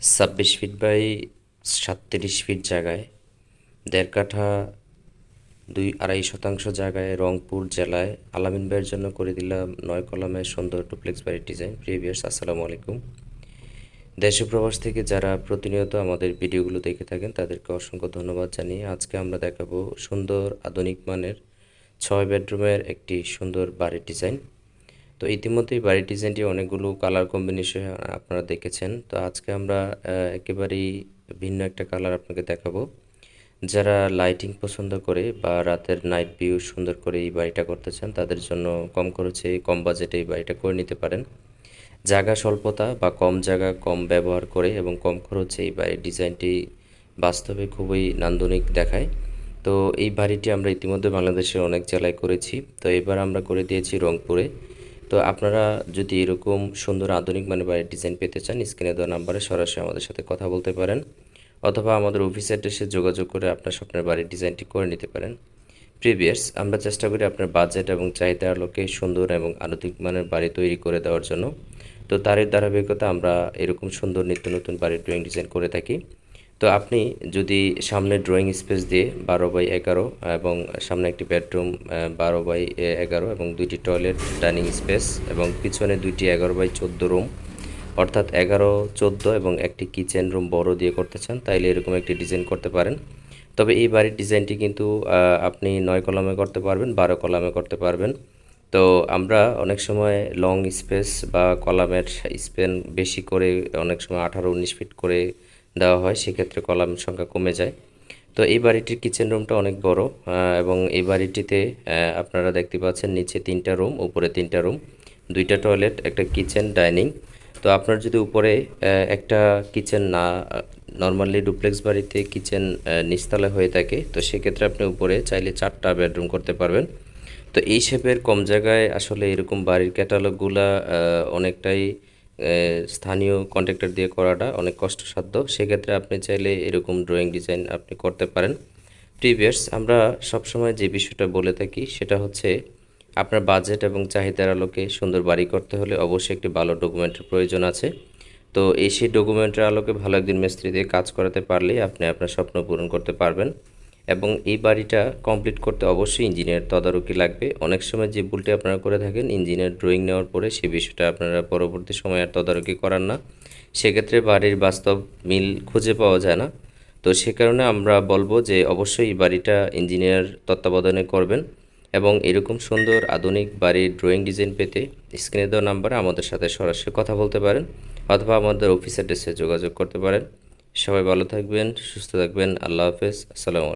ছাব্বিশ feet by সাতত্রিশ fit জায়গায়। দেড় কাঠা দুই আড়াই শতাংশ জায়গায় রংপুর জেলায়। আলামিন ভাইয়ের জন্য করে দিলাম নয় কলামের সুন্দর টুপ্লেক্স বাড়ির ডিজাইন প্রিভিয়ার্স আসসালামু আলাইকুম। দেশ প্রবাস থেকে যারা প্রতিনিয়ত আমাদের ভিডিওগুলো দেখে থাকেন, তাদেরকে অসংখ্য ধন্যবাদ জানিয়ে আজকে আমরা দেখাবো সুন্দর আধুনিক মানের ছয় বেডরুমের একটি সুন্দর বাড়ির ডিজাইন তো ইতিমধ্যেই বাড়ির ডিজাইনটি অনেকগুলো কালার কম্বিনেশন আপনারা দেখেছেন। তো আজকে আমরা একেবারেই ভিন্ন একটা কালার আপনাকে দেখাবো। যারা লাইটিং পছন্দ করে বা রাতের নাইট ভিউ সুন্দর করে এই বাড়িটা করতে চান, তাদের জন্য কম খরচে, কম বাজেটে এই বাড়িটা করে নিতে পারেন। জায়গা স্বল্পতা বা কম জায়গা, কম ব্যবহার করে এবং কম খরচে এই বাড়ির ডিজাইনটি বাস্তবে খুবই নান্দনিক দেখায়। তো এই বাড়িটি আমরা ইতিমধ্যে বাংলাদেশের অনেক জেলায় করেছি। তো এবার আমরা করে দিয়েছি রংপুরে। তো আপনারা যদি এরকম সুন্দর আধুনিক মানে বাড়ির ডিজাইন পেতে চান স্ক্রিনে দেওয়া নাম্বারে সরাসরি আমাদের সাথে কথা বলতে পারেন অথবা আমাদের অফিস অ্যাড্রেসে যোগাযোগ করে আপনার স্বপ্নের বাড়ির ডিজাইনটি করে নিতে পারেন। প্রিভিয়াস আমরা চেষ্টা করি আপনার বাজেট এবং চাহিদার আলোকে সুন্দর এবং আধুনিক মানের বাড়ি তৈরি করে দেওয়ার জন্য। তো তারই ধারাবাহিকতা আমরা এরকম সুন্দর নিত্য নতুন বাড়ির ড্রয়িং ডিজাইন করে থাকি। তো আপনি যদি সামনে ড্রয়িং স্পেস দিয়ে বারো বাই এগারো এবং সামনে একটি বেডরুম বারো বাই এগারো এবং দুইটি টয়লেট ডাইনিং স্পেস এবং পিছনে দুইটি এগারো বাই চোদ্দ রুম অর্থাৎ এগারো, চোদ্দ এবং একটি কিচেন রুম বড় দিয়ে করতে চান, তাইলে এরকম একটি ডিজাইন করতে পারেন। তবে এই বাড়ির ডিজাইনটি কিন্তু আপনি নয় কলামে করতে পারবেন, বারো কলামে করতে পারবেন। তো আমরা অনেক সময় লং স্পেস বা কলামের স্পেন বেশি করে, অনেক সময় আঠারো, উনিশ ফিট করে দেওয়া হয়, সেক্ষেত্রে কলাম সংখ্যা কমে যায়। তো এই বাড়িটির কিচেন রুমটা অনেক বড় এবং এই বাড়িটিতে আপনারা দেখতে পাচ্ছেন নিচে তিনটা রুম উপরে তিনটা রুম দুইটা টয়লেট একটা কিচেন ডাইনিং তো আপনার যদি উপরে একটা কিচেন না নর্মালি ডুপ্লেক্স বাড়িতে কিচেন নিচতলায় হয়ে থাকে, তো সেক্ষেত্রে আপনি উপরে চাইলে চারটা বেডরুম করতে পারবেন। তো এই শেপের কম জায়গায় আসলে এরকম বাড়ির ক্যাটালগুলা অনেকটাই স্থানীয় কন্ট্রাক্টর দিয়ে করাটা অনেক কষ্টসাধ্য। সেক্ষেত্রে আপনি চাইলে এরকম ড্রয়িং ডিজাইন আপনি করতে পারেন। প্রিভিয়ার্স আমরা সবসময় যে বিষয়টা বলে থাকি সেটা হচ্ছে আপনার বাজেট এবং চাহিদার আলোকে সুন্দর বাড়ি করতে হলে অবশ্যই একটি ভালো ডকুমেন্টের প্রয়োজন আছে। তো এই সেই ডকুমেন্টের আলোকে ভালো একদিন মিস্ত্রি দিয়ে কাজ করাতে পারলেই আপনি আপনার স্বপ্ন পূরণ করতে পারবেন। এবং এই বাড়িটা কমপ্লিট করতে অবশ্যই ইঞ্জিনিয়ার তদারকি লাগবে। অনেক সময় যে ভুলটি আপনারা করে থাকেন ইঞ্জিনিয়ার ড্রয়িং নেওয়ার পরে সে বিষয়টা আপনারা পরবর্তী সময় আর তদারকি করান না। সেক্ষেত্রে বাড়ির বাস্তব মিল খুঁজে পাওয়া যায় না। তো সে কারণে আমরা বলব যে অবশ্যই এই বাড়িটা ইঞ্জিনিয়ার তত্ত্বাবধানে করবেন এবং এরকম সুন্দর আধুনিক বাড়ির ড্রয়িং ডিজাইন পেতে স্ক্রিনে দেওয়া নাম্বারে আমাদের সাথে সরাসরি কথা বলতে পারেন অথবা আমাদের অফিস অ্যাড্রেসে যোগাযোগ করতে পারেন। সবাই ভালো থাকবেন, সুস্থ থাকবেন, আল্লাহ হাফেজ, আসসালামু